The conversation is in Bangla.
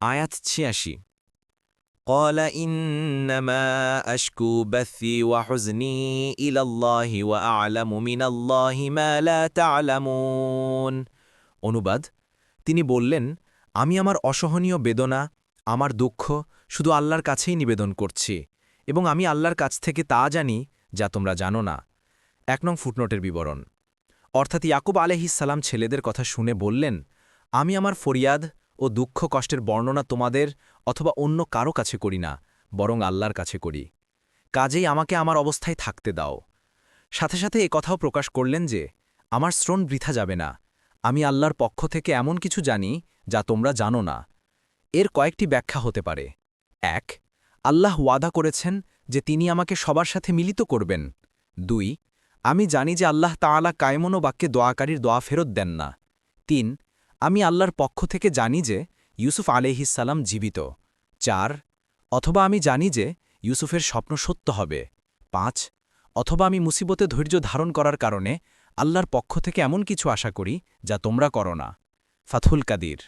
আয়াত ছিয়াশি قال إنما أشكو بثي وحزني إلى الله وأعلم من الله ما لا تعلمون অনুবাদ তিনি বললেন আমি আমার অসহনীয় বেদনা আমার দুঃখ শুধু আল্লাহর কাছেই নিবেদন করছি এবং আমি আল্লাহর কাছ থেকে তা জানি যা তোমরা জানো না এক নং ফুটনোটের বিবরণ অর্থাৎ ইয়াকুব আলহিসাল্লাম ছেলেদের কথা শুনে বললেন আমি আমার ফরিয়াদ ও দুঃখ কষ্টের বর্ণনা তোমাদের অথবা অন্য কারও কাছে করি না, বরং আল্লাহর কাছে করি। কাজেই আমাকে আমার অবস্থায় থাকতে দাও। সাথে সাথে এ কথাও প্রকাশ করলেন যে, আমার শ্রণ বৃথা যাবে না। আমি আল্লাহর পক্ষ থেকে এমন কিছু জানি যা তোমরা জানো না। এর কয়েকটি ব্যাখ্যা হতে পারে। এক, আল্লাহ ওয়াদা করেছেন যে তিনি আমাকে সবার সাথে মিলিত করবেন। দুই, আমি জানি যে আল্লাহ তাআলা কায়মনো বাক্যে দোয়াকারীর দোয়া ফেরত দেন না। তিন আমি আল্লাহর পক্ষ থেকে জানি যে ইউসুফ আলহিসাল্লাম জীবিত। চার, অথবা আমি জানি যে ইউসুফের স্বপ্ন সত্য হবে। পাঁচ, অথবা আমি মুসিবতে ধৈর্য ধারণ করার কারণে আল্লাহর পক্ষ থেকে এমন কিছু আশা করি যা তোমরা করো না। ফাথুল কাদির।